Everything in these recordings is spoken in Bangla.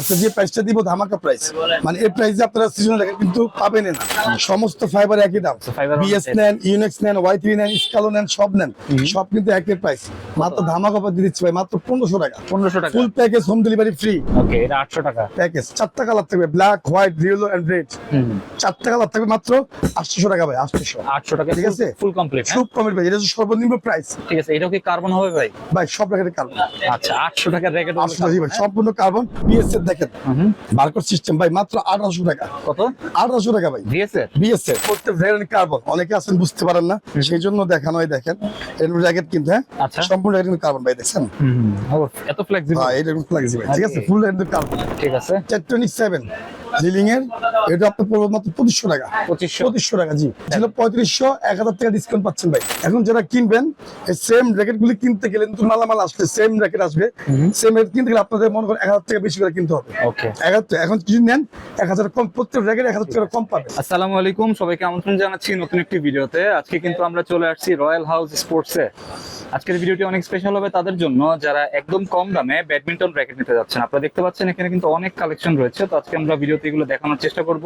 আজকে যে প্রাইসটা দিব ধামাকা প্রাইস মানে এই প্রাইসে আপনারা সিজন কিন্তু পাবেন না। সমস্ত ফাইবার একই দাম। বিএস নেন ইউনেক্স নেন ওয়াই থ্রি নেন স্কালো নেন সব নেন। সব কিন্তু একই প্রাইস মাত্র ধামাকা দিয়ে দিচ্ছি ভাই মাত্র পনেরোশো টাকা। পনেরোশো টাকা। Full package home delivery free okay এটা আটশো টাকা। প্যাকেজ চারটা কালার থাকবে ব্ল্যাক হোয়াইট এন্ড রেড চারটা কালার থাকবে মাত্র আটশো টাকা ভাই আটশো। আটশো টাকা ঠিক আছে? ফুল কমপ্লিট খুব কমের ভাই এটা সর্বনিম্ন প্রাইস ঠিক আছে এটাও কি কার্বন হবে ভাই? ভাই সব র্যাকেটের কার্বন আচ্ছা আটশো টাকার র্যাকেট আটশো টাকা ভাই সম্পূর্ণ কার্বন বিএস এর দেখেন বারকোড সিস্টেম ভাই মাত্র আঠারোশো টাকা। কত? আঠারোশো টাকা ভাই। বিএসএ বিএসএ প্রত্যেক ভ্যারিয়েন্ট কার্বন অনেকে আছেন বুঝতে পারেন না। সেই জন্য দেখানো হয় দেখেন। এর জ্যাকেট কিন্তু হ্যাঁ? আচ্ছা। সম্পূর্ণ র্যাকেট কার্বন ভাই দেখছেন? এত ফ্লেক্সিবল হ্যাঁ এটা ফ্লেক্সিবল ঠিক আছে. ফুল এর কার্বন ঠিক আছে। টেট্রনিক সেভেন লিলিং এর এটা আপনার পড়বে মাত্র পঁচিশশো টাকা। পঁচিশশো। টাকা জি। ছিল পঁয়ত্রিশশো এক হাজার টাকা ডিসকাউন্ট পাচ্ছেন ভাই। এখন যারা কিনবেন এই সেম র্যাকেট গুলি কিনতে গেলে মালামাল আসলে সেম র্যাকেট আসবে। সেম কিনতে গেলে আপনাদের মনে করেন এক হাজার টাকা বেশি করে কিনতে হবে। এক হাজার এখন কিছু নেন এক হাজার কম প্রত্যেক র্যাকেট এক হাজার টাকা কম পাবে। আসসালামু আলাইকুম সবাইকে আমন্ত্রণ জানাচ্ছি নতুন একটি ভিডিওতে। আজকে কিন্তু আমরা চলে আসছি রয়্যাল হাউস স্পোর্টসে আজকের ভিডিওটি অনেক স্পেশাল হবে তাদের জন্য। যারা একদম কম দামে ব্যাডমিন্টন র্যাকেট নিতে যাচ্ছেন আপনারা দেখতে পাচ্ছেন এখানে কিন্তু অনেক কালেকশন রয়েছে। তো আজকে আমরা ভিডিওতে এগুলো দেখানোর চেষ্টা করব।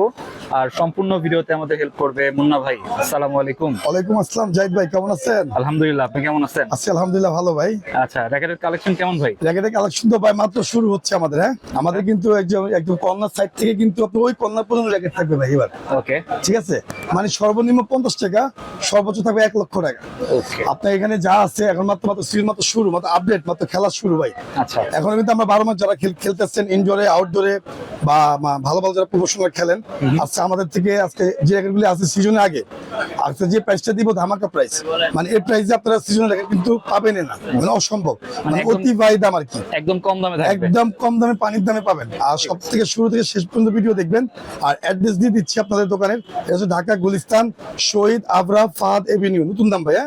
আর সম্পূর্ণ ভিডিওতে আমাদের হেল্প করবে মুন্না ভাই। আসসালামু আলাইকুম। ওয়ালাইকুম আসসালাম জাহিদ ভাই কেমন আছেন? আলহামদুলিল্লাহ আপনি কেমন আছেন? আছি আলহামদুলিল্লাহ ভালো ভাই। আচ্ছা র্যাকেটের কালেকশন কেমন ভাই? র্যাকেটের কালেকশন তো ভাই মাত্র শুরু হচ্ছে আমাদের হ্যাঁ? আমাদের কিন্তু একজন একদম কর্নার সাইড থেকে কিন্তু আপনার ওই কর্নার পর্যন্ত র্যাকেট থাকবে ভাই এবার। ওকে ঠিক আছে? মানে সর্বনিম্ন পঞ্চাশ টাকা সর্বোচ্চ থাকবে এক লক্ষ টাকা। ওকে আপনার এখানে যা আছে এখন মাত্র মাত্র সিরিজ মাত্র শুরু মাত্র আপডেট মাত্র খেলা শুরু ভাই। আচ্ছা। এখন কিন্তু আমরা বারো মাস যারা খেল- খেলতেছেন ইনডোরে আউটডোরে বা ভালো ভালো যারা প্রফেশনাল খেলেন আজকে আমাদের থেকে আজকে যে র্যাকেটগুলি আছে সিজনে আগে আজকে যে প্রাইসটা দিব ধামাকা প্রাইস মানে এই প্রাইসে আপনারা সিজনে র্যাকেট কিন্তু পাবেন না মানে অসম্ভব মানে অতি বাই দাম আর কি। একদম কম দামে থাকবে। একদম কম দামে পানির দামে পাবেন। আর সব থেকে শুরু থেকে শেষ পর্যন্ত ভিডিও দেখবেন। আর অ্যাড্রেস দিয়ে দিচ্ছি আপনাদের দোকানের এটা হচ্ছে ঢাকা গুলিস্তান শহীদ আবরা ফাদ এভিনিউ নতুন দাম ভাইয়া।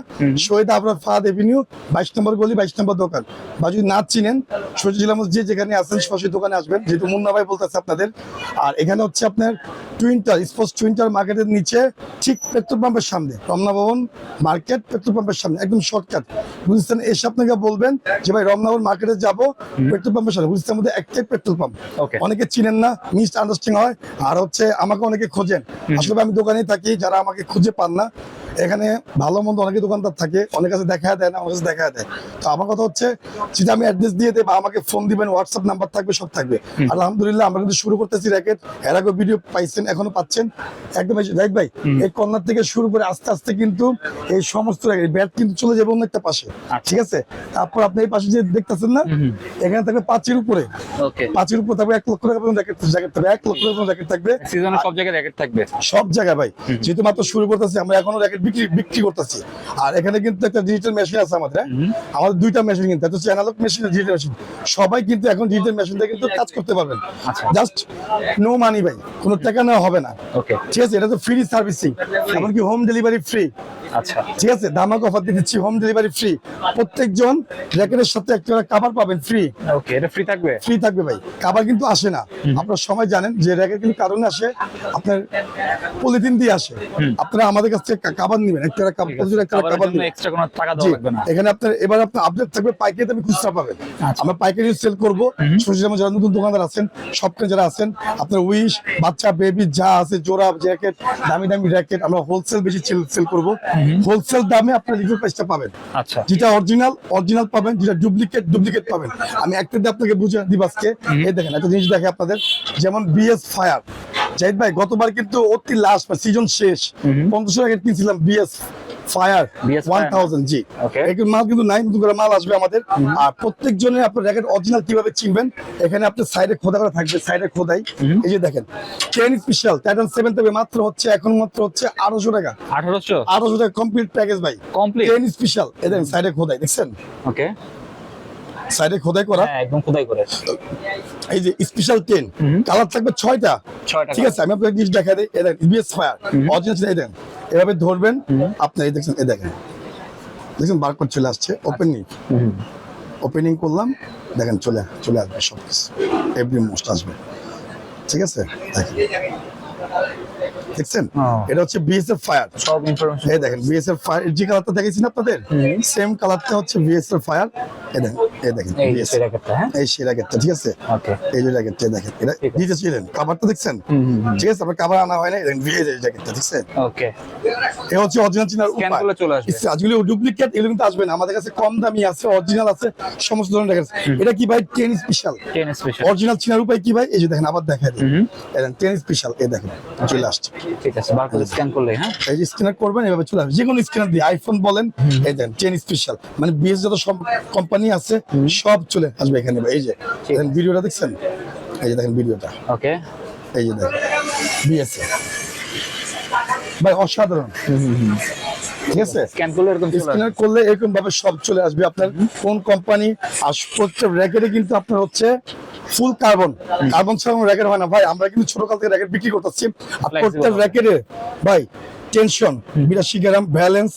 শহীদ আবরা ফাদ এভিনিউ বাইশ নম্বর গলি বাইশ নম্বর দোকান। বা যদি না চিনেন জেলার মধ্যে যে যেখানে আছেন সরাসরি দোকানে আসবেন। যেহেতু মুন্না ভাই বলতেছে আপনাদের আর এখানে হচ্ছে আপনার টুইন্টার স্পোর্টস টুইন্টার মার্কেটের নিচে ঠিক পেট্রোল পাম্পের সামনে রমনা ভবন মার্কেট পেট্রোল পাম্পের সামনে একদম শর্টকাট বুঝছেন এসে আপনাকে বলবেন যে ভাই রমনা ভবন মার্কেটে যাব পেট্রোল পাম্পের সামনে। বুঝছেন মধ্যে একটাই পেট্রোল পাম্প অনেকে চিনেন না মিস আন্ডারস্ট্যান্ডিং হয়। আর হচ্ছে আমাকে অনেকে খোঁজেন। আসলে আমি দোকানেই থাকি যারা আমাকে খুঁজে পান না। এখানে ভালো মন্দ অনেকে দোকানদার থাকে অনেক কাছে দেখা দেয় না আমার কাছে দেখা দেয়। তো আমার কথা হচ্ছে যদি আমি অ্যাড্রেস দিয়ে দেয় বা আমাকে ফোন দিবেন হোয়াটসঅ্যাপ নাম্বার থাকবে সব থাকবে। আলহামদুলিল্লাহ আমরা কিন্তু শুরু করতেছি র্যাকেট এর আগে ভিডিও পাইছেন এখনও পাচ্ছেন। একদম রাইট ভাই এই কর্নার থেকে শুরু করে আস্তে আস্তে কিন্তু এই সমস্ত ব্যাট কিন্তু চলে যাবে অন্য একটা পাশে। ঠিক আছে? তারপর আপনি এই পাশে যে দেখতেছেন না এখানে থাকবে পাঁচের উপরে। পাঁচের উপর থাকবে এক লক্ষ টাকা পর্যন্ত র্যাকেট থাকবে এক লক্ষ টাকা পর্যন্ত র্যাকেট থাকবে। সব জায়গায় র্যাকেট থাকবে। সব জায়গায় ভাই। যেহেতু মাত্র শুরু করতেছি আমরা এখনও র্যাকেট বিক্রি বিক্রি করতেছি। আর এখানে কিন্তু একটা ডিজিটাল মেশিন আছে আমাদের হ্যাঁ? আমাদের দুইটা মেশিন কিন্তু একটা হচ্ছে অ্যানালগ মেশিন ডিজিটাল মেশিন সবাই কিন্তু এখন ডিজিটাল মেশিন দিয়ে কিন্তু কাজ করতে পারবেন। আচ্ছা। জাস্ট নো মানি ভাই। কোনো টাকা নেওয়া হবে না। ঠিক আছে এটা তো ফ্রি সার্ভিসিং এমনকি হোম ডেলিভারি ফ্রি আচ্ছা। ঠিক আছে দামাক অফার দিচ্ছি হোম ডেলিভারি ফ্রি প্রত্যেকজন র্যাকেটের সাথে একটা কাভার পাবেন ফ্রি ওকে এটা ফ্রি থাকবে? ফ্রি থাকবে ভাই। কাবার কিন্তু আসে না। আপনারা সবাই জানেন যে র্যাকেট কিন্তু কারণে আসে আপনার পলিথিন দিয়ে আসে। আপনারা আমাদের কাছ থেকে কাবার নেবেন একটা প্রচুর একটা জন্য নেবেন। এক্সট্রা কোনো টাকা দেওয়া লাগবে না। এখানে আপনার এবার আপনার আপডেট থাকবে পাইকারি দামে খুচরা পাবেন। আচ্ছা। আমরা পাইকারি সেল করব। যেমন যারা নতুন দোকানদার আছেন সবকে যারা আছেন আপনার উইশ বাচ্চা বেবি যা আছে জোড়া জ্যাকেট দামি দামি র্যাকেট আমরা হোলসেল বেশি সেল করব। হোলসেল দামে আপনার রিভিউ প্রাইসটা পাবেন। আচ্ছা। যেটা অরিজিনাল অরিজিনাল পাবেন যেটা ডুপ্লিকেট ডুপ্লিকেট পাবেন। আমি একটা দিয়ে আপনাকে বুঝে দিব আজকে। এই দেখেন একটা জিনিস দেখে আপনাদের। যেমন বিএস ফায়ার জাহিদ ভাই গতবার কিন্তু অতি লাস্ট সিজন শেষ। পঞ্চাশ টাকা কিনছিলাম BS fire one thousand G Okay. মাল কিন্তু নাই নতুন করে মাল আসবে আমাদের। আর প্রত্যেক জনের আপনার র্যাকেট অরিজিনাল কীভাবে চিনবেন এখানে আপনার সাইডে খোদা করা থাকবে সাইডে খোদাই। এই যে দেখেন টেন স্পেশাল টাইটান সেভেন তবে মাত্র হচ্ছে এখন মাত্র হচ্ছে আঠারোশো টাকা। আঠারোশো? আঠারোশো টাকা কমপ্লিট প্যাকেজ ভাই। কমপ্লিট টেন স্পেশাল দেখেন সাইডে খোদাই দেখছেন? ওকে সাইডে খোদাই করা। হ্যাঁ একদম খোদাই করে। এই যে স্পেশাল টেন কালার থাকবে ছয়টা। ঠিক আছে আমি আপনাকে জিনিস দেখা দিই। দেখেন ইবিএস ফায়ার অরিজিনাল এই দেখেন। এভাবে ধরবেন আপনি এই দেখছেন এই দেখেন। দেখছেন বারকোড চলে আসছে ওপেনিং ওপেনিং করলাম দেখেন চলে চলে আসবে সব কিছু এভরি মোস্ট আসবে। ঠিক আছে দেখেন। দেখছেন? এটা হচ্ছে বিএসএফ ফায়ার সব ইনফরমেশন এই দেখেন বিএসএফ ফায়ার যে কালারটা দেখেছি না আপনাদের সেম কালারটা হচ্ছে বিএসএফ ফায়ার এই দেখেন এই দেখেন এই হ্যাঁ? এই ঠিক আছে? ওকে এই যে দেখেন এটা। দিতেছিলেন কাভারটা দেখছেন। ঠিক আছে আপনার কাভার আনা হয় না এই দেখেন এই ঠিক আছে? ওকে এ হচ্ছে অরিজিনাল চিনার উপায় চলে আসবে। আজগুলো ডুপ্লিকেট এগুলো কিন্তু আসবে না। আমাদের কাছে কম দামি আছে অরিজিনাল আছে সমস্ত ধরনের র্যাকেট এটা কি ভাই ten special ten special original চিনার উপায় কি ভাই? এই যে দেখেন আবার দেখা হুম টেন স্পেশাল এই দেখেন চলে আসছে ঠিক আছে বারকোড স্ক্যান করলে হ্যাঁ? এই যে স্ক্যানার করবেন এভাবে চলে আসবে। যে কোনো স্ক্যানার দিয়ে আইফোন বলেন এই দেন টেন স্পেশাল মানে বিএস যত সব কোম্পানি আছে সব চলে আসবে এখানে। এই যে ভিডিওটা দেখছেন? এই যে দেখেন ভিডিওটা। ওকে এই যে দেখেন বিএস ভাই অসাধারণ। ঠিক আছে? স্ক্যান করলে এরকম স্ক্যান করলে এরকম ভাবে সব চলে আসবে। আপনার কোন কোম্পানি আর প্রত্যেক র্যাকেটে কিন্তু আপনার হচ্ছে ফুল কার্বন কার্বন ছাড়া র্যাকেট হয় না। ভাই আমরা কিন্তু ছোট কাল থেকে র্যাকেট বিক্রি করতেছি। আর প্রত্যেক। র্যাকেটে ভাই টেনশন বিরাশি গ্রাম ব্যালেন্স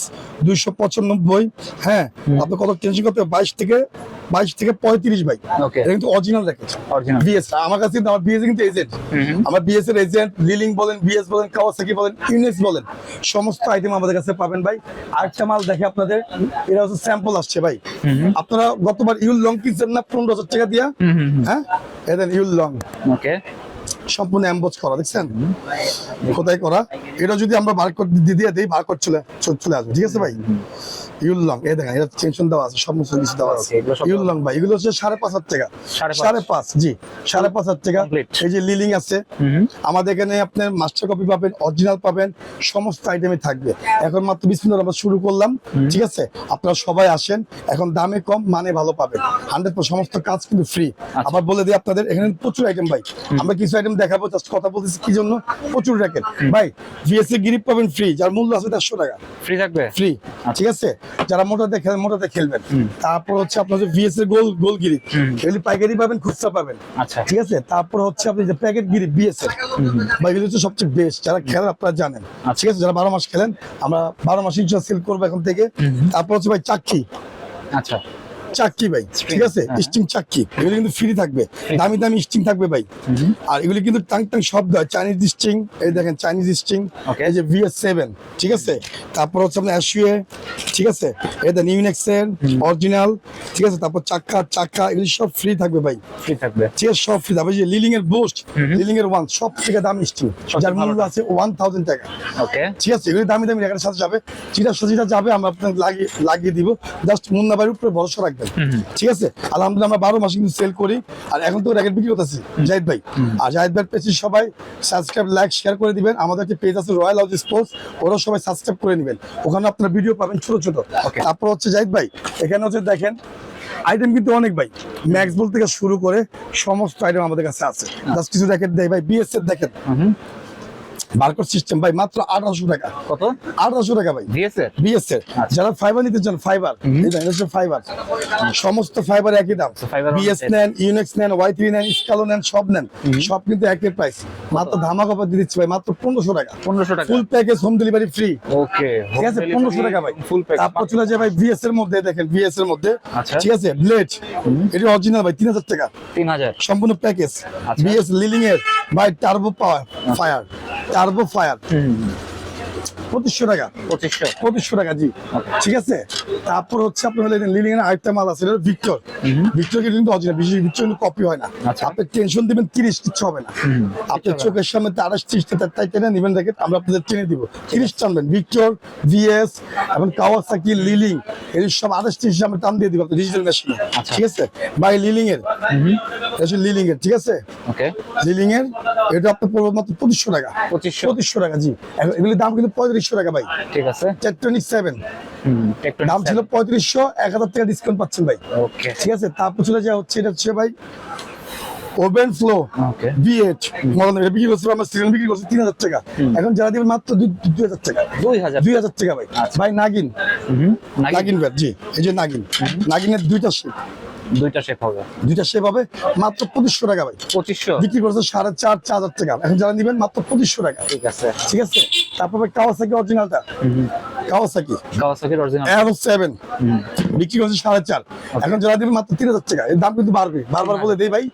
দুইশো পঁচানব্বই হ্যাঁ আপনি কত টেনশন করতে বাইশ থেকে বাইশ থেকে পঁয়ত্রিশ ভাই এটা কিন্তু অরিজিনাল অরিজিনাল বিএস আমার কাছে কিন্তু আমার বিএস কিন্তু এজেন্ট আমার বিএস এর এজেন্ট লিলিং বলেন বিএস বলেন কাওয়াসাকি বলেন ইউনেক্স বলেন সমস্ত আইটেম আমাদের কাছে পাবেন ভাই। আরেকটা মাল দেখে আপনাদের এটা হচ্ছে স্যাম্পল আসছে ভাই। আপনারা গতবার ইউল লং কিনছেন না পনেরো হাজার টাকা দিয়া? হ্যাঁ? এদের ইউল লং ওকে সম্পূর্ণ অ্যাম্বোজ করা দেখছেন? কোথায় করা? এটা যদি আমরা বারকোড দিয়ে দিয়ে দিই বারকোড চলে চলে আসবে ঠিক আছে ভাই? ইউল দেখেন এটা টেনশন দেওয়া আছে সমস্ত কিছু দেওয়া আছে। ইউল ভাই এগুলো হচ্ছে সাড়ে পাঁচ হাজার টাকা। সাড়ে পাঁচ। জি সাড়ে পাঁচ হাজার টাকা। এই যে লিলিং আছে আমাদের এখানে আপনার মাস্টার কপি পাবেন অরিজিনাল পাবেন সমস্ত আইটেমে থাকবে। এখন মাত্র বিশ মিনিট আমরা শুরু করলাম ঠিক আছে? আপনারা সবাই আসেন এখন দামে কম মানে ভালো পাবেন। হান্ড্রেড সমস্ত কাজ কিন্তু ফ্রি আবার বলে দিই আপনাদের এখানে প্রচুর আইটেম ভাই। আমরা কিছু আইটেম দেখাবো জাস্ট কথা বলতেছি কি জন্য? প্রচুর র্যাকেট ভাই ভিএসএ গিরিপ পাবেন ফ্রি যার মূল্য আছে দেড়শো টাকা। ফ্রি থাকবে? ফ্রি ঠিক আছে? যারা মোটাতে মোটাতে খেলবেন। তারপর হচ্ছে আপনার যে ভিএসএ গোল গোল গিরি এগুলি পাইকারি পাবেন খুচরা পাবেন। আচ্ছা। ঠিক আছে? তারপর হচ্ছে আপনি যে প্যাকেট গিরি বিএসএফ বা এগুলো হচ্ছে সবচেয়ে বেস্ট যারা খেলেন আপনারা জানেন। ঠিক আছে? যারা বারো মাস খেলেন আমরা বারো মাস ইনশাল্লাহ সেল করব এখন থেকে। তারপর হচ্ছে ভাই চাক্কি আচ্ছা। চাক্কি ভাই ঠিক আছে? হ্যাঁ। স্টিং চাক্কি এগুলো কিন্তু ফ্রি থাকবে। দামি দামি স্টিং থাকবে ভাই। আর এগুলি কিন্তু টাং টাং শব্দ হয় চাইনিজ স্টিং এই দেখেন চাইনিজ স্টিং এই যে ভিএস সেভেন ঠিক আছে? তারপর হচ্ছে আপনার অ্যাশুয়ে ঠিক আছে? এটা নিউনেক্সের অরিজিনাল ঠিক আছে? তারপর চাক্কা চাক্কা এগুলি সব ফ্রি থাকবে ভাই। ফ্রি থাকবে। ঠিক আছে? সব ফ্রি যে লিলিং এর বুস্ট লিলিং এর ওয়ান সব থেকে দামি স্টিং যার মূল্য আছে ওয়ান থাউজেন্ড টাকা। ওকে ঠিক আছে? এগুলি দামি দামি রেখার সাথে যাবে। যেটা সজিটা যাবে আমরা আপনাকে লাগিয়ে লাগিয়ে দিব। জাস্ট মুন্না বাড়ির উপরে ভরসা রাখবেন। ঠিক আছে? আলহামদুলিল্লাহ আমরা বারো মাসে কিন্তু সেল করি। আর এখন তো র্যাকেট বিক্রি করতেছি জাহিদ ভাই। আর জাহিদ ভাই পেয়েছি সবাই সাবস্ক্রাইব লাইক শেয়ার করে দিবেন। আমাদের একটা পেজ আছে রয়্যাল হাউস স্পোর্টস ওরা সবাই সাবস্ক্রাইব করে নেবেন। ওখানে আপনার ভিডিও পাবেন ছোট ছোট। তারপর হচ্ছে জাহিদ ভাই এখানে হচ্ছে দেখেন আইটেম কিন্তু অনেক ভাই। ম্যাক্স বল থেকে শুরু করে সমস্ত আইটেম আমাদের কাছে আছে। জাস্ট কিছু দেখেন দেয় ভাই বিএসএফ দেখেন। বারকোড সিস্টেম ভাই মাত্র আঠারোশো টাকা। কত? আঠারোশো টাকা ভাই। ভিএসএর বিএস আচ্ছা। যারা ফাইবার নিতে চান ফাইবার ফাইবার সমস্ত ফাইবার একই দাম। বিএস নেন ইউনেক্স নেন ওয়াই থ্রি নেন স্কালো নেন সব নেন। সব কিন্তু একই প্রাইস মাত্র ধামাক অফার দিচ্ছি ভাই মাত্র পনেরোশো টাকা। পনেরোশো টাকা। Full package home delivery free okay ঠিক আছে পনেরোশো টাকা ভাই। ফুল প্যাক তারপর চলে যায় ভাই বিএস এর মধ্যে দেখেন বিএস এর মধ্যে। আচ্ছা। ঠিক আছে ব্লেড এটি অরিজিনাল ভাই তিন হাজার টাকা। তিন হাজার। সম্পূর্ণ প্যাকেজ আচ্ছা। বিএস লিলিং এর ভাই turbo power fire turbo fire পঁচিশশো টাকা। পঁচিশশো। পঁচিশশো টাকা জি। ঠিক আছে? তারপর হচ্ছে আপনার হলে লিলিং এর আরেকটা মাল আছে এটা ভিক্টর ভিক্টর কিন্তু বিশেষ ভিক্টর কিন্তু কপি হয় না। আচ্ছা। আপনি টেনশন দিবেন তিরিশ কিচ্ছু হবে না। আপনার চোখের সামনে আঠাশ ত্রিশ তাই টেনে নেবেন আমরা আপনাদের টেনে দিব। তিরিশ টানবেন ভিক্টর ভিএস এবং কাওয়াসাকি লিলিং এই সব আঠাশ ত্রিশ আমরা টান দিয়ে দিব ডিজিটাল মেশিনে আচ্ছা। ঠিক আছে? বাই লিলিং এর। লিলিং এর ঠিক আছে? লিলিং এর এটা আপনার পড়বে মাত্র পঁচিশশো টাকা। পঁচিশশো। টাকা জি। এগুলির দাম কিন্তু পঁয়ত্রিশশো টাকা ভাই। ঠিক আছে। টেকটনিক সেভেন দাম ছিল পঁয়ত্রিশশো এক হাজার টাকা ডিসকাউন্ট পাচ্ছেন ভাই। ওকে ঠিক আছে তারপর চলে যাওয়া হচ্ছে এটা হচ্ছে ভাই ওভেন ফ্লো বিএইচ মডেল এটা বিক্রি করছে আমরা সিজন বিক্রি করছি তিন হাজার টাকা। এখন যারা দিবেন মাত্র দুই হাজার টাকা। দুই হাজার। দুই হাজার টাকা ভাই। আচ্ছা। ভাই নাগিন। নাগিন। ব্যাট জি এই যে নাগিন। নাগিনের দুইটা শেপ দুইটা শেপ হবে। দুইটা শেপ হবে মাত্র পঁচিশশো টাকা ভাই। পঁচিশশো? বিক্রি করছে সাড়ে চার চার হাজার টাকা। এখন যারা নিবেন মাত্র পঁচিশশো টাকা। ঠিক আছে। ঠিক আছে? তারপর কাওয়াসাকি অরিজিনালটা কাওয়াসাকি কাওয়াসাকির অরিজিনাল অ্যারো সেভেন বিক্রি করছে সাড়ে চার। এখন যারা দিবে মাত্র তিন হাজার টাকা। এর দাম কিন্তু বাড়বে। বারবার বলে দেই ভাই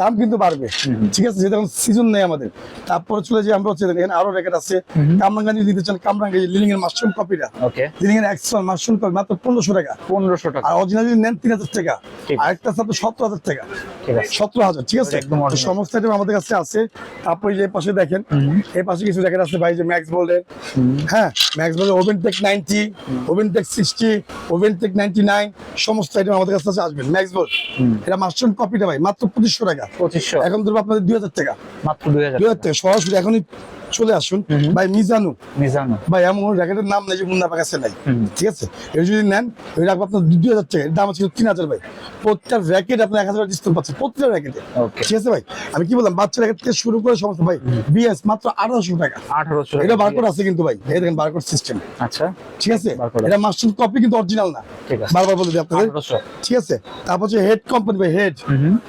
দাম কিন্তু বাড়বে। ঠিক আছে এখন সিজন নেই আমাদের। তারপরে চলে যে আমরা হচ্ছে এখানে আরও র্যাকেট আছে। কামরাঙ্গা যদি নিতে চান কামরাঙ্গা লিলিং এর মাশরুম কপিটা লিলিং এর এক্সট্রা মাশরুম কপি মাত্র পনেরোশো টাকা। পনেরোশো টাকা। আর অরিজিনাল যদি নেন তিন হাজার টাকা। আরেকটা আছে আপনার সতেরো হাজার টাকা। সতেরো হাজার ঠিক আছে? একদম সমস্ত item আমাদের কাছে আছে। তারপরে যে পাশে দেখেন এই পাশে কিছু জ্যাকেট আছে ভাই যে ম্যাক্স বোল্ডের হ্যাঁ max বোল্ডের oven tech ninety oven tech sixty oven tech ninety nine সমস্ত আইটেম আমাদের কাছে আসবেন। ম্যাক্স বোর্ড এটা মাস্টার কপিটা ভাই মাত্র পঁচিশশো টাকা। পঁচিশশো। এখন ধরবো আপনাদের দুই হাজার টাকা। মাত্র দুই হাজার দুই হাজার টাকা সরাসরি এখনই চলে আসুন। ভাই মিজানু। মিজানো। ভাই এমন র্যাকেটের নাম নাই যে মুন্না কাছে নাই। ঠিক আছে? এটা যদি নেন এটা রাখব আপনার দুই হাজার টাকা। দাম আছে তিন হাজার ভাই। প্রত্যেকটা র্যাকেট আপনার এক হাজার ডিসকাউন্ট পাচ্ছেন প্রত্যেকটা র্যাকেটে। ঠিক আছে ভাই? আমি কি বললাম বাচ্চা র্যাকেট থেকে শুরু করে সমস্ত ভাই বিএস মাত্র আঠারোশো টাকা। আঠারোশো এটা বারকোড আছে কিন্তু ভাই। এই দেখেন বারকোড সিস্টেম আচ্ছা। ঠিক আছে? এটা মাস্টার কপি কিন্তু অরিজিনাল না। ঠিক আছে। বারবার বলে দিই আপনাদের। ঠিক আছে? তারপর হচ্ছে হেড কোম্পানি ভাই হেড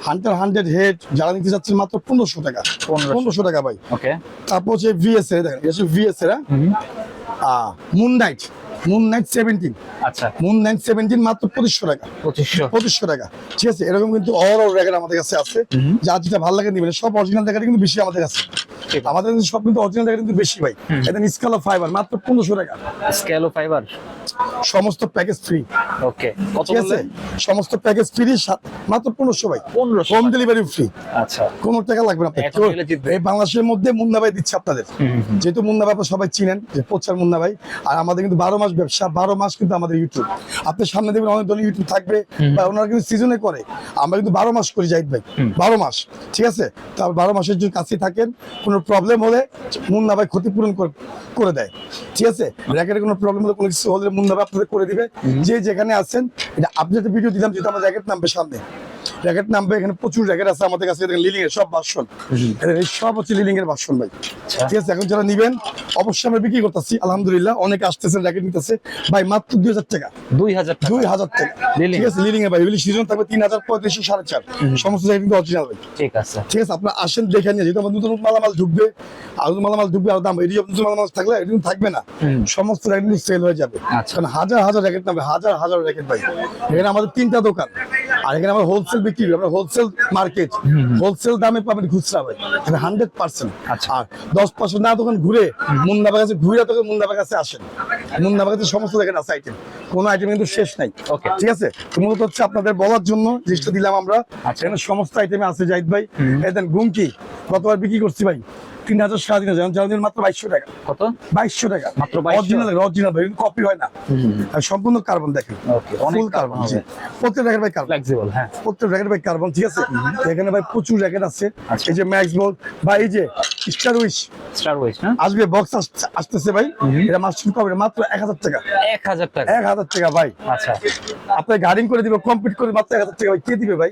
হান্টার হান্ড্রেড হেড যারা নিতে যাচ্ছেন মাত্র পনেরোশো টাকা। 1500 পনেরোশো টাকা ভাই। ওকে তারপর হচ্ছে ভিএস এর দেখেন এটা ভিএস এর moon knight moon knight seventeen আচ্ছা। মুন নাইট সেভেন্টিন মাত্র পঁচিশশো টাকা। পঁচিশশো। পঁচিশশো টাকা। ঠিক আছে এরকম কিন্তু অল অল র্যাকেট আমাদের কাছে আছে। যার যেটা ভালো লাগে নিবেন সব অরিজিনাল র্যাকেট কিন্তু বেশি আমাদের কাছে। আমাদের সব কিন্তু অরিজিনাল র্যাকেট কিন্তু বেশি ভাই। এটা স্কাল অফ ফাইবার মাত্র পনেরোশো টাকা। স্কেলো ফাইবার সমস্ত প্যাকেজ ফ্রি ওকে ঠিক আছে? সমস্ত প্যাকেজ ফ্রি মাত্র পনেরোশো ভাই। পনেরোশো হোম ডেলিভারি ফ্রি আচ্ছা। কোনো টাকা লাগবে না। এই বাংলাদেশের মধ্যে মুন্না ভাই দিচ্ছে আপনাদের। যেহেতু মুন্না ভাই সবাই চিনেন যে প্রচার মুন্না ভাই। আর আমাদের কিন্তু বারো মাস ব্যবসা বারো মাস কিন্তু আমাদের ইউটিউব আপনি সামনে দেখবেন অনেক ধরনের ইউটিউব থাকবে বা ওনারা কিন্তু সিজনে করে। আমরা কিন্তু বারো মাস করি জাহিদ ভাই। বারো মাস ঠিক আছে? বারো মাসের যদি কাছে থাকেন কোনো প্রবলেম হলে মুন্না ভাই ক্ষতিপূরণ করে- করে দেয়। ঠিক আছে? র্যাকেটের কোনো প্রবলেম হলে কোনো কিছু হলে মুন্না ভাই আপনাদের করে দিবে। যে যেখানে আছেন এটা আপনি একটা ভিডিও দিলাম যেটা আমার জায়গার নামবে সামনে। র্যাকেট নামবে এখানে প্রচুর র্যাকেট আছে আমাদের কাছে লিলিং এর সব বাসন সব হচ্ছে লিলিং এর বাসন ভাই। ঠিক আছে এখন যারা নিবেন অবশ্যই আমরা বিক্রি করতেছি আলহামদুলিল্লাহ অনেক আসতেছেন র্যাকেট নিতেছে। ভাই মাত্র দুই হাজার টাকা। দুই হাজার দুই হাজার টাকা। ঠিক আছে লিলিং এর ভাই এগুলি সিজন থাকবে তিন হাজার পঁয়ত্রিশশো সাড়ে চার। সমস্ত জায়গায় কিন্তু অরিজিনাল ভাই। ঠিক আছে। ঠিক আছে আপনার আসেন দেখে নিয়ে যেহেতু আমার নতুন মালামাল ঢুকবে আর নতুন মালামাল ঢুকবে আর দাম এটি নতুন মালামাল থাকলে এটি থাকবে না। সমস্ত র্যাকেট সেল হয়ে যাবে। আচ্ছা। কারণ হাজার হাজার র্যাকেট নামবে হাজার হাজার র্যাকেট ভাই। এখানে আমাদের তিনটা দোকান। আর এখানে আমরা হোলসেল বিক্রি করি আমরা হোলসেল মার্কেট হোলসেল দামে পাবেন খুচরা ভাই এখানে হান্ড্রেড পার্সেন্ট আচ্ছা। আর দশ পার্সেন্ট না দোকান ঘুরে মুন্দাবার কাছে ঘুরে তখন মুন্দাবার কাছে আসেন। মুন্দাবার কাছে সমস্ত জায়গায় আছে আইটেম কোনো আইটেম কিন্তু শেষ নাই। ঠিক আছে? মূলত হচ্ছে আপনাদের বলার জন্য জিনিসটা দিলাম আমরা। আচ্ছা। এখানে সমস্ত আইটেমে আছে জাহিদ ভাই। এই দেন গুমকি গতবার বিক্রি করছি ভাই। তিন হাজার সাড়ে তিন হাজার মাত্র বাইশশো টাকা। কত? বাইশশো টাকা। মাত্র অরিজিনাল অরিজিনাল ভাই কপি হয় না। আর সম্পূর্ণ কার্বন দেখেন। ফুল কার্বন প্রত্যেক র্যাকেট ভাই কার্বন ফ্লেক্সিবল হ্যাঁ। প্রত্যেক র্যাকেট ভাই কার্বন ঠিক আছে? এখানে ভাই প্রচুর র্যাকেট আছে। আচ্ছা। এই যে ম্যাক্স বল বা এই যে স্টার উইশ স্টার না আসবে বক্স আসতেছে ভাই। এটা কবে মাত্র এক হাজার টাকা। এক হাজার টাকা। এক হাজার টাকা ভাই। আচ্ছা। আপনার গার্ডিং করে দিবে কমপ্লিট করে মাত্র এক হাজার টাকা ভাই। কে দিবে ভাই?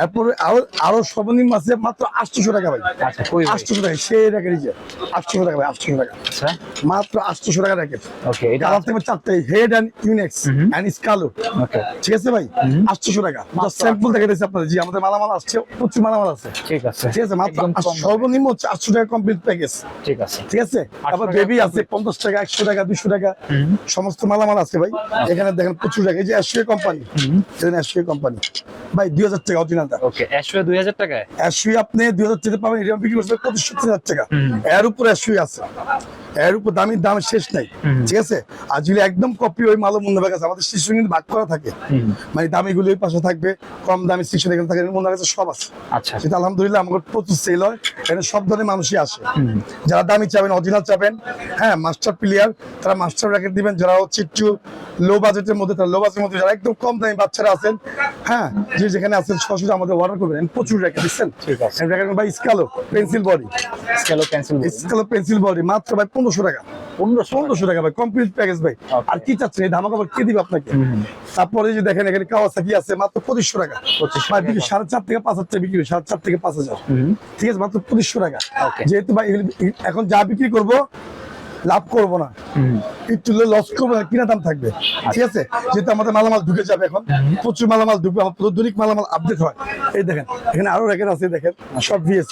তারপরে আরও আরও সর্বনিম্ন আছে মাত্র আটশোশো টাকা ভাই। আচ্ছা ভাই? আটশোশো টাকা সেই র্যাকেট যে আটশোশো টাকা ভাই আটশোশো টাকা। আচ্ছা। মাত্র আটশোশো টাকা র্যাকেট ওকে এটা কালার থাকবে চারটে হেড অ্যান্ড ইউনেক্স অ্যান্ড স্কালো ওকে ঠিক আছে ভাই? আটশোশো টাকা। স্যাম্পল দেখে দিয়েছে আপনাদের। জি আমাদের মালামাল আসছে প্রচুর মালামাল আছে। ঠিক আছে। ঠিক আছে মাত্র একদম আট- কম দামে। সর্বনিম্ন হচ্ছে আটশো টাকা কমপ্লিট প্যাকেজ ঠিক আছে। ঠিক আছে? তারপর বেবি আছে পঞ্চাশ টাকা একশো টাকা দুশো টাকা। সমস্ত মালামাল আছে ভাই। এখানে দেখেন প্রচুর টাকা। এই যে অ্যাশিয়া কোম্পানি এখানে অ্যাশিয়া কোম্পানি ভাই দুই হাজার টাকা অরিজিনালটা ওকে দুই হাজার টাকায়? অ্যাশিয়া আপনি দুই হাজার টাকা পাবেন এটা বিক্রি করতে পঁচিশ হাজার টাকা এর উপর অ্যাশিয়া আছে। এর উপর দামি দাম শেষ নাই। ঠিক আছে? আর যদি একদম কপি ওই মালও আছে আমাদের শিশু কিন্তু ভাগ করা থাকে। মানে দামি গুলো ওই পাশে থাকবে কম দামি শিশু এখানে থাকে কাছে সব আছে। আচ্ছা। সেটা আলহামদুলিল্লাহ আমাদের প্রচুর সেল হয় এখানে সব ধরনের মানুষই আসে। যারা দামি চাবেন অরিজিনাল চাবেন হ্যাঁ মাস্টার প্লেয়ার তারা মাস্টার র্যাকেট দিবেন যারা হচ্ছে একটু লো বাজেটের মধ্যে তারা লো বাজেটের মধ্যে যারা একদম কম দামি বাচ্চারা আছেন হ্যাঁ যে যেখানে আছেন সরাসরি আমাদের অর্ডার করবেন। প্রচুর র্যাকেট দিচ্ছেন ঠিক আছে। র্যাকেট বা স্কালো পেন্সিল বডি স্কেলো পেন্সিল স্কেলো পেন্সিল বডি মাত্র ভাই 1500 টাকা। পনেরোশো পনেরোশো টাকা ভাই কমপ্লিট প্যাকেজ ভাই। আর কি চাচ্ছেন? এই ধামাকা কে দিবে আপনাকে? তারপরে যে দেখেন এখানে কাওয়াসাকি আছে মাত্র 2500 টাকা। 2500 ভাই বিক্রি টাকা। সাড়ে চার থেকে পাঁচ হাজার টাকা বিক্রি হয়, সাড়ে চার থেকে পাঁচ হাজার। ঠিক আছে মাত্র 2500 টাকা। যেহেতু ভাই এখন যা বিক্রি করব লাভ করব না। একটু লস করব না কিনা দাম থাকবে। ঠিক আছে? যেহেতু আমাদের মালামাল ঢুকে যাবে এখন প্রচুর মালামাল ঢুকবে আমার দৈনিক মালামাল আপডেট হয়। এই দেখেন এখানে আরও রেখে আছে দেখেন। সব ভিএস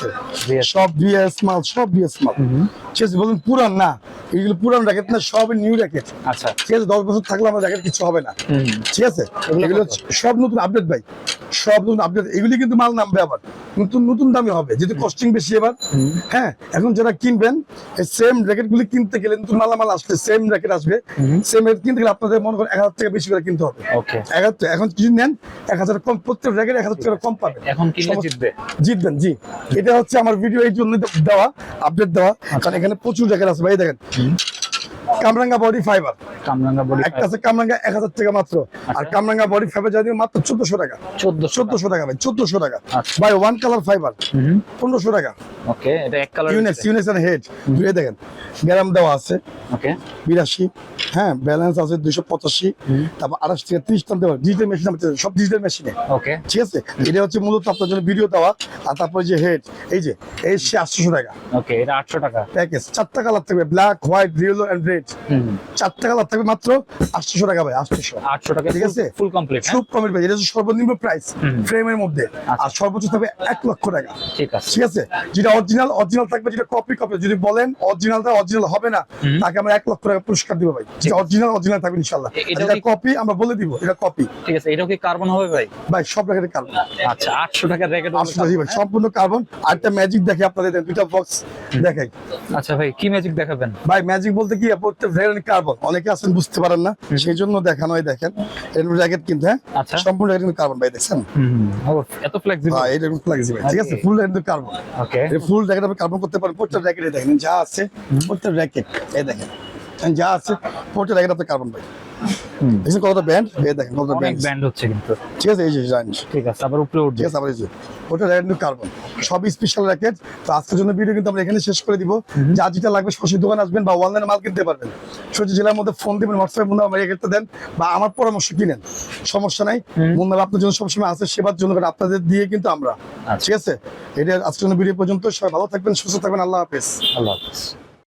সব ভিএস মাল সব ভিএস মাল। ঠিক আছে বলুন পুরান না এগুলো পুরান র্যাকেট না সব নিউ র্যাকেট আচ্ছা। ঠিক আছে দশ বছর থাকলে আমার র্যাকেট কিছু হবে না। ঠিক আছে? এগুলো সব নতুন আপডেট ভাই। সব নতুন আপডেট এগুলি কিন্তু মাল নামবে আবার। নতুন নতুন দামে হবে যেহেতু কস্টিং বেশি এবার। হ্যাঁ এখন যারা কিনবেন এই সেম র্যাকেট গুলি কিনতে গেলে নতুন মালামাল আসলে সেম র্যাকেট আসবে। সেম র্যাকেট কিনতে গেলে আপনাদের মনে করেন এক হাজার টাকা বেশি করে কিনতে হবে। এক হাজার এখন কিছু নেন এক হাজার কম প্রত্যেক র্যাকেট এক হাজার টাকা কম পাবেন। এখন জিতবে। জিতবেন জি। এটা হচ্ছে আমার ভিডিও এই জন্য দেওয়া আপডেট দেওয়া। কারণ এখানে প্রচুর র্যাকেট আছে ভাই দেখেন। কামরাঙ্গা বডি ফাইবার কামরাঙ্গা বডি একটা আছে কামরাঙ্গা এক হাজার টাকা মাত্র। আর কামরাঙ্গা বডি ফাইবার যদি মাত্র চোদ্দশো টাকা। চোদ্দ চোদ্দশো টাকা ভাই চোদ্দশো টাকা। আচ্ছা। ভাই ওয়ান কালার ফাইবার পনেরোশো টাকা। ওকে এটা এক colour Yonex Yonex and head দেখেন গ্রাম দেওয়া আছে। ওকে বিরাশি হ্যাঁ ব্যালেন্স আছে দুইশো পঁচাশি তারপর থেকে টান দেওয়া ডিজিটাল মেশিন সব ডিজিটাল মেশিনে ওকে ঠিক আছে? এটা হচ্ছে মূলত আপনার জন্য ভিডিও দেওয়া। আর তারপরে যে হেড এই যে এই সে আটশোশো টাকা। ওকে এটা আটশো টাকা। প্যাকেজ চারটা কালার থাকবে black white yellow and red চারটা কালার থাকবে মাত্র আটশোশো টাকা ভাই আটশোশো। আটশো টাকা ঠিক আছে? ফুল কমপ্লিট খুব কমের ভাই এটা হচ্ছে সর্বনিম্ন প্রাইস। ফ্রেমের মধ্যে। আচ্ছা। আর সর্বোচ্চ থাকবে এক লক্ষ টাকা। ঠিক আছে। ঠিক আছে? যেটা অরিজিনাল অরিজিনাল থাকবে যেটা কপি কপি যদি বলেন অরিজিনালটা অরিজিনাল হবে না তাকে আমরা এক লক্ষ টাকা পুরস্কার দিব ভাই। যেটা অরিজিনাল অরিজিনাল থাকবে ইনশাল্লাহ। এটা কপি আমরা বলে দিব এটা কপি ঠিক আছে এটাও কি কার্বন হবে ভাই? ভাই সব র্যাকেটের কার্বন আচ্ছা আটশো টাকার র্যাকেট আসলে ভাই সম্পূর্ণ কার্বন আর একটা ম্যাজিক দেখে আপনাদের দেন, দুইটা বক্স দেখাই। আচ্ছা ভাই কি ম্যাজিক দেখাবেন? ভাই ম্যাজিক বলতে কি প্রত্যেক র্যাকেট কার্বন অনেকে আছেন বুঝতে পারেন না। সেই জন্য দেখানো হয় দেখেন। এর র্যাকেট কিন্তু হ্যাঁ? আচ্ছা। সম্পূর্ণ র্যাকেট কার্বন ভাই দেখছেন? এত ফ্লেক্সিবল হ্যাঁ এটা ভাই ঠিক আছে? Full racket carbon okay full racket আপনি কার্বন করতে পারেন প্রত্যেক র্যাকেটে দেখেন যা আছে প্রত্যেক র্যাকেট এই দেখেন যা আছে প্রত্যেক র্যাকেট আপনি কার্বন ভাই হুম। দেখছেন ব্যান্ড? এই দেখেন ব্যান্ড। ব্যান্ড হচ্ছে কিন্তু। ঠিক আছে এই যে জানেন ঠিক আছে আবার উপরে উঠবে। ঠিক আছে আবার এই যে ওটা কার্বন সব স্পেশাল র্যাকেট তো আজকের জন্য ভিডিও কিন্তু আমরা এখানে শেষ করে দিব। যা যেটা লাগবে দোকান আসবেন বা অনলাইনে মাল কিনতে পারবেন। জেলার মধ্যে ফোন দিবেন হোয়াটসঅ্যাপে আমার দেন বা আমার পরামর্শ কিনেন। সমস্যা নাই। মন আপনার জন্য সবসময় আছে সেবার জন্য কারণ আপনাদের দিয়ে কিন্তু আমরা। আচ্ছা। ঠিক আছে? এটা আজকের জন্য ভিডিও পর্যন্ত। সবাই ভালো থাকবেন সুস্থ থাকবেন। আল্লাহ হাফেজ। আল্লাহ হাফেজ।